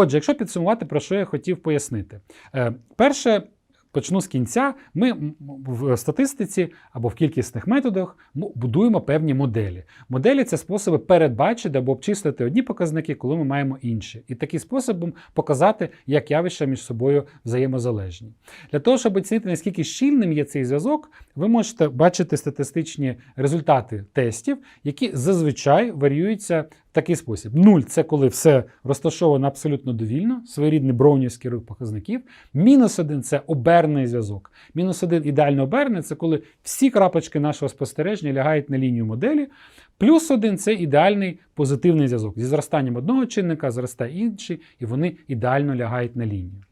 Отже, якщо підсумувати, про що я хотів пояснити. Е, Перше, почну з кінця. Ми в статистиці або в кількісних методах будуємо певні моделі. Моделі це способи передбачити або обчислити одні показники, коли ми маємо інші. І таким способом показати, як явища між собою взаємозалежні. Для того, щоб оцінити, наскільки щільним є цей зв'язок, ви можете бачити статистичні результати тестів, які зазвичай варіюються такий спосіб. Нуль це коли все розташовано абсолютно довільно, своєрідний броунівський рух показників. Мінус один це оберний зв'язок. Мінус один ідеально оберний це коли всі крапочки нашого спостереження лягають на лінію моделі. Плюс один це ідеальний позитивний зв'язок. Зі зростанням одного чинника зростає інший, і вони ідеально лягають на лінію.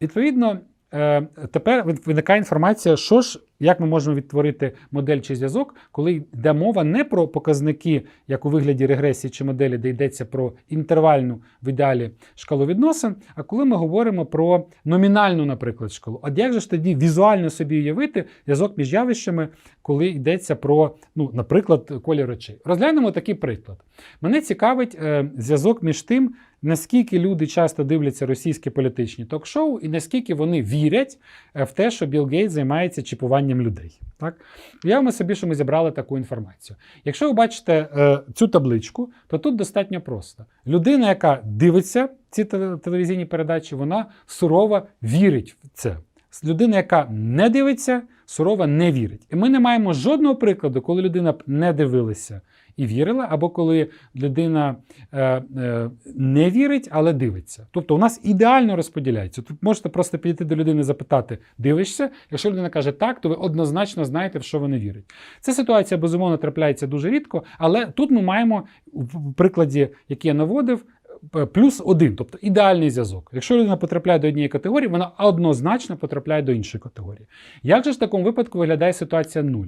Відповідно, е, тепер виникає інформація, що ж, як ми можемо відтворити модель чи зв'язок, коли йде мова не про показники, як у вигляді регресії чи моделі, де йдеться про інтервальну в ідеалі шкалу відносин, а коли ми говоримо про номінальну, наприклад, шкалу. От як же ж тоді візуально собі уявити зв'язок між явищами, коли йдеться про, ну, наприклад, колір очей? Розглянемо такий приклад. Мене цікавить е, зв'язок між тим, наскільки люди часто дивляться російські політичні ток-шоу, і наскільки вони вірять е, в те, що Білл Гейт займається чіпуванням людей. Так? Уявимо собі, що ми зібрали таку інформацію. Якщо ви бачите е, цю табличку, то тут достатньо просто. Людина, яка дивиться ці телевізійні передачі, вона сурово вірить в це. Людина, яка не дивиться, сурово не вірить. І ми не маємо жодного прикладу, коли людина б не дивилася і вірила, або коли людина е, е, не вірить, але дивиться. Тобто у нас ідеально розподіляється. Тут можете просто підійти до людини запитати, дивишся. Якщо людина каже так, то ви однозначно знаєте, в що вона вірить. Ця ситуація безумовно трапляється дуже рідко, але тут ми маємо в прикладі, який я наводив. Плюс один, тобто ідеальний зв'язок. Якщо людина потрапляє до однієї категорії, вона однозначно потрапляє до іншої категорії. Як же ж в такому випадку виглядає ситуація нуль?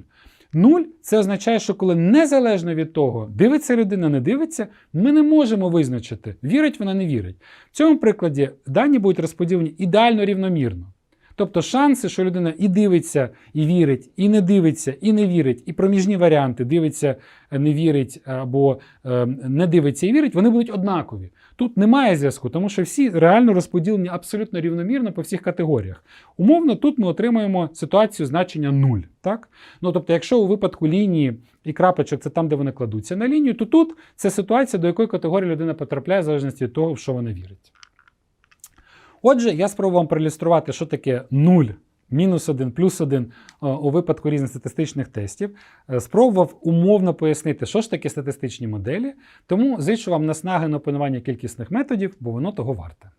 Нуль це означає, що коли незалежно від того, дивиться людина, не дивиться, ми не можемо визначити, вірить вона, не вірить. В цьому прикладі дані будуть розподілені ідеально рівномірно. Тобто шанси, що людина і дивиться, і вірить, і не дивиться, і не вірить, і проміжні варіанти дивиться, не вірить або е, не дивиться і вірить, вони будуть однакові. Тут немає зв'язку, тому що всі реально розподілені абсолютно рівномірно по всіх категоріях. Умовно, тут ми отримуємо ситуацію значення 0. Так? Ну, тобто, якщо у випадку лінії і крапочок це там, де вони кладуться на лінію, то тут це ситуація, до якої категорії людина потрапляє, в залежності від того, в що вона вірить. Отже, я спробував проілюструвати, що таке 0, мінус 1, плюс 1 е, у випадку різних статистичних тестів. Е, Спробував умовно пояснити, що ж таке статистичні моделі. Тому зичу вам наснаги на опанування кількісних методів, бо воно того варте.